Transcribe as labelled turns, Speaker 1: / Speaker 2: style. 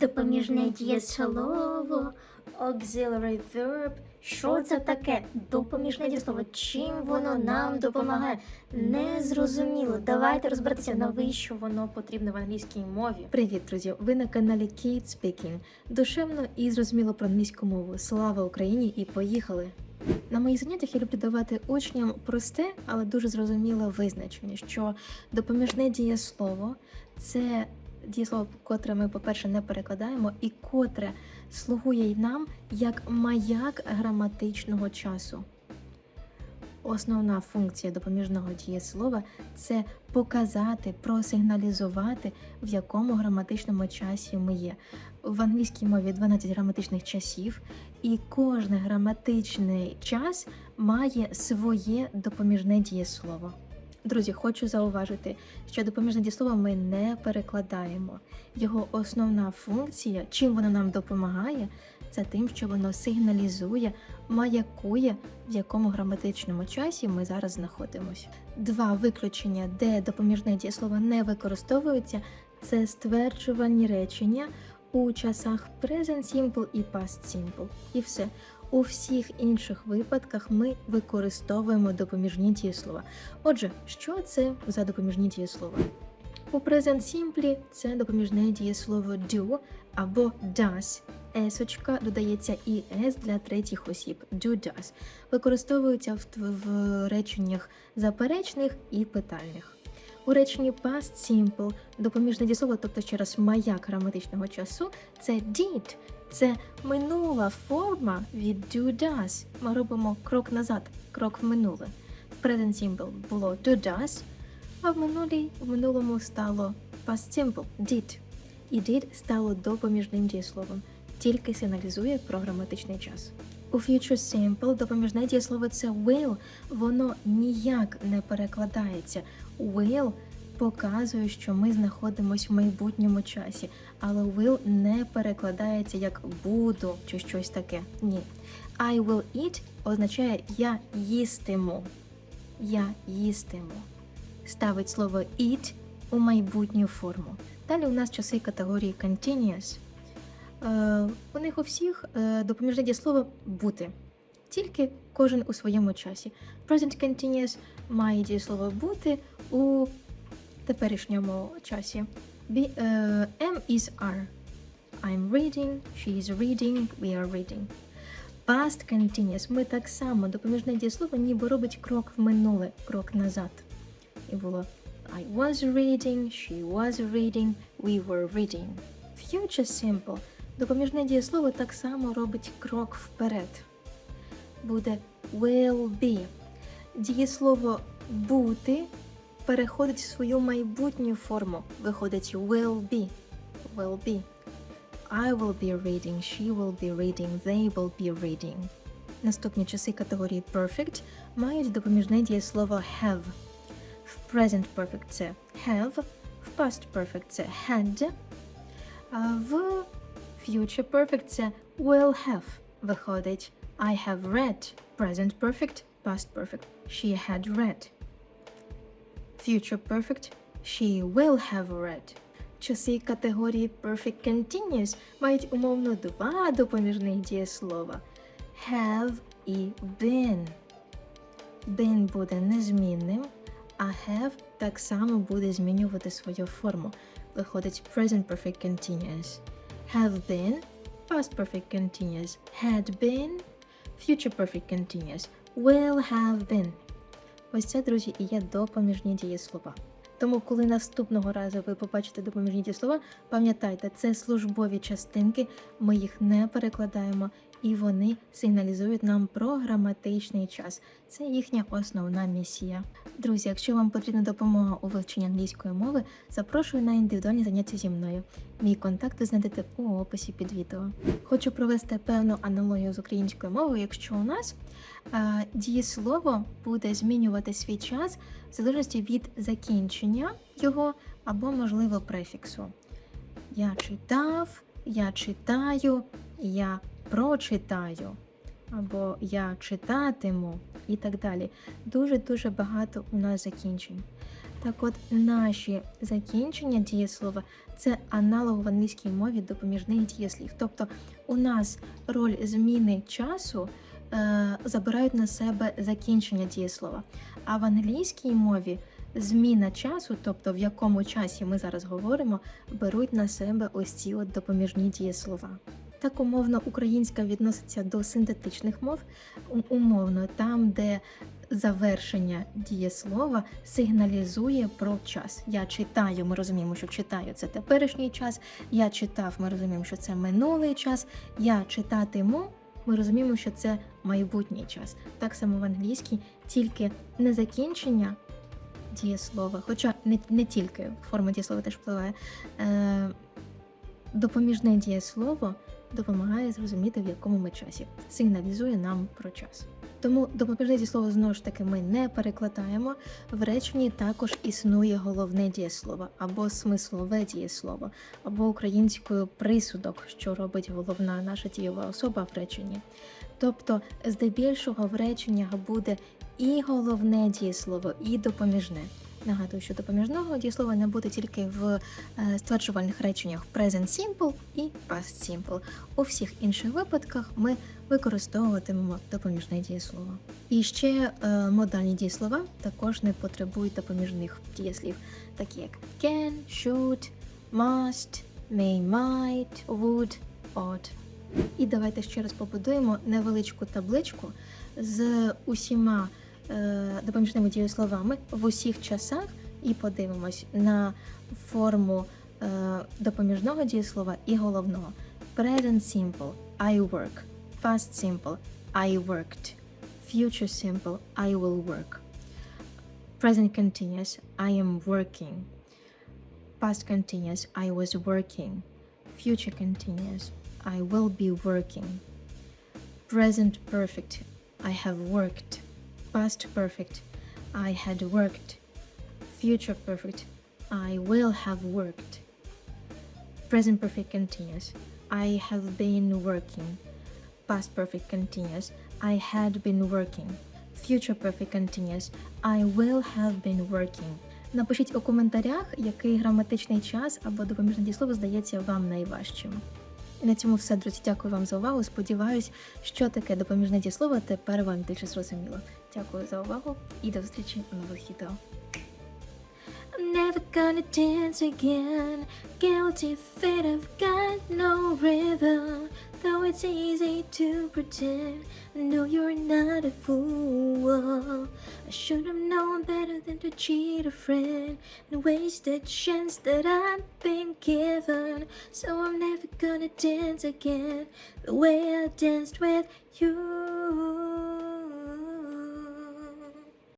Speaker 1: Допоміжне дієслово, auxiliary verb. Що це таке? Допоміжне дієслово. Чим воно нам допомагає? Не зрозуміло. Давайте розбиратися, навіщо воно потрібно в англійській мові.
Speaker 2: Привіт, друзі! Ви на каналі Kate Speaking. Душевно і зрозуміло про англійську мову. Слава Україні і поїхали! На моїх заняттях я люблю давати учням просте, але дуже зрозуміле визначення, що допоміжне дієслово це дієслово, котре ми, по-перше, не перекладаємо, і котре слугує й нам як маяк граматичного часу. Основна функція допоміжного дієслова це показати, просигналізувати, в якому граматичному часі ми є. В англійській мові 12 граматичних часів, і кожен граматичний час має своє допоміжне дієслово. Друзі, хочу зауважити, що допоміжне дієслово ми не перекладаємо. Його основна функція, чим воно нам допомагає, це тим, що воно сигналізує, маякує, в якому граматичному часі ми зараз знаходимося. Два виключення, де допоміжне дієслово не використовується, це стверджувальні речення у часах Present Simple і Past Simple. І все. У всіх інших випадках ми використовуємо допоміжні дієслова. Отже, що це за допоміжні дієслова? У Present Simple це допоміжне дієслово do або does. Есочка додається і с для третіх осіб. Do does. Використовується в, в реченнях заперечних і питальних. У реченні past simple допоміжне дієслово, тобто ще раз маяк граматичного часу, це did. Це минула форма від do does. Ми робимо крок назад, крок в минуле. В present simple було do does, а в минулій в минулому стало past simple did. І did стало допоміжним дієсловом, тільки сигналізує про граматичний час. У future simple допоміжне дієслово це will, воно ніяк не перекладається. Will показує, що ми знаходимося в майбутньому часі, але will не перекладається як буду чи щось таке. Ні. I will eat означає я їстиму. Я їстиму. Ставить слово eat у майбутню форму. Далі у нас часи категорії continuous. Е, у них у всіх е, допоміжне дієслово бути. Тільки кожен у своєму часі. Present continuous має дієслово бути у теперішньому часі. Be, е, am is are. I'm reading, she is reading, we are reading. Past continuous ми так само допоміжне дієслово ніби робить крок в минуле, крок назад. І було I was reading, she was reading, we were reading. Future simple допоміжне дієслово так само робить крок вперед. Буде will be. Дієслово бути переходить в свою майбутню форму. Виходить will be. Will be. I will be reading, she will be reading, they will be reading. Наступні часи категорії perfect мають допоміжне дієслово have. В present perfect це have, в past perfect це had, в future perfect це will have. Виходить I have read. Present perfect, past perfect. She had read. Future perfect. She will have read. Часи категорії Perfect Continuous мають умовно два допоміжних дієслова have і been. Been буде незмінним, а have так само буде змінювати свою форму. Виходить Present Perfect Continuous. Have been, Past Perfect Continuous, had been, Future Perfect Continuous, will have been. Ось це, друзі, і є допоміжні дієслова. Тому, коли наступного разу ви побачите допоміжні дієслова, пам'ятайте, це службові частинки, ми їх не перекладаємо, і вони сигналізують нам про граматичний час. Це їхня основна місія. Друзі, якщо вам потрібна допомога у вивченні англійської мови, запрошую на індивідуальні заняття зі мною. Мій контакт ви знайдете у описі під відео. Хочу провести певну аналогію з українською мовою, якщо у нас е, дієслово буде змінювати свій час в залежності від закінчення його або, можливо, префіксу. Я читав, я читаю, я прочитаю, або я читатиму і так далі. Дуже-дуже багато у нас закінчень. Так от наші закінчення дієслова це аналог в англійській мові допоміжних дієслів. Тобто у нас роль зміни часу е, забирають на себе закінчення дієслова. А в англійській мові зміна часу, тобто в якому часі ми зараз говоримо, беруть на себе ось ці от допоміжні дієслова. Так умовно українська відноситься до синтетичних мов, умовно там, де завершення дієслова сигналізує про час. Я читаю, ми розуміємо, що читаю це теперішній час. Я читав, ми розуміємо, що це минулий час. Я читатиму, ми розуміємо, що це майбутній час. Так само в англійській, тільки не закінчення дієслова, хоча не, не тільки форма дієслова теж впливає. Е, допоміжне дієслово допомагає зрозуміти, в якому ми часі, сигналізує нам про час. Тому допоміжне дієслово знову ж таки ми не перекладаємо. В реченні також існує головне дієслово або смислове дієслово, або українською присудок, що робить головна наша дієва особа в реченні. Тобто, здебільшого в реченнях буде і головне дієслово, і допоміжне. Нагадую, що допоміжного дієслова не буде тільки в е, стверджувальних реченнях present simple і past simple. У всіх інших випадках ми використовуватимемо допоміжне дієслово. І ще е, модальні дієслова також не потребують допоміжних дієслів, такі як can, should, must, may, might, would, ought. І давайте ще раз побудуємо невеличку табличку з усіма допоміжними дієсловами в усіх часах і подивимось на форму е, допоміжного дієслова і головного. Present simple I work. Past simple I worked. Future simple I will work. Present continuous I am working. Past continuous I was working. Future continuous I will be working. Present perfect I have worked. Past perfect I had worked. Future perfect I will have worked. Present perfect continuous I have been working. Past perfect continuous I had been working. Future perfect continuous I will have been working. Напишіть у коментарях, який граматичний час або допоміжне дієслово здається вам найважчим. І на цьому все, друзі. Дякую вам за увагу. Сподіваюсь, що таке допоміжне дієслово тепер вам більше зрозуміло. Дякую за увагу і до зустрічі у нових відео.
Speaker 1: I'm never gonna dance again. Guilty feet have got no rhythm. Though it's easy to pretend. I know you're not a fool. I should have known better than to cheat a friend and waste a chance that I'd been given. So I'm never gonna dance again the way I danced with you.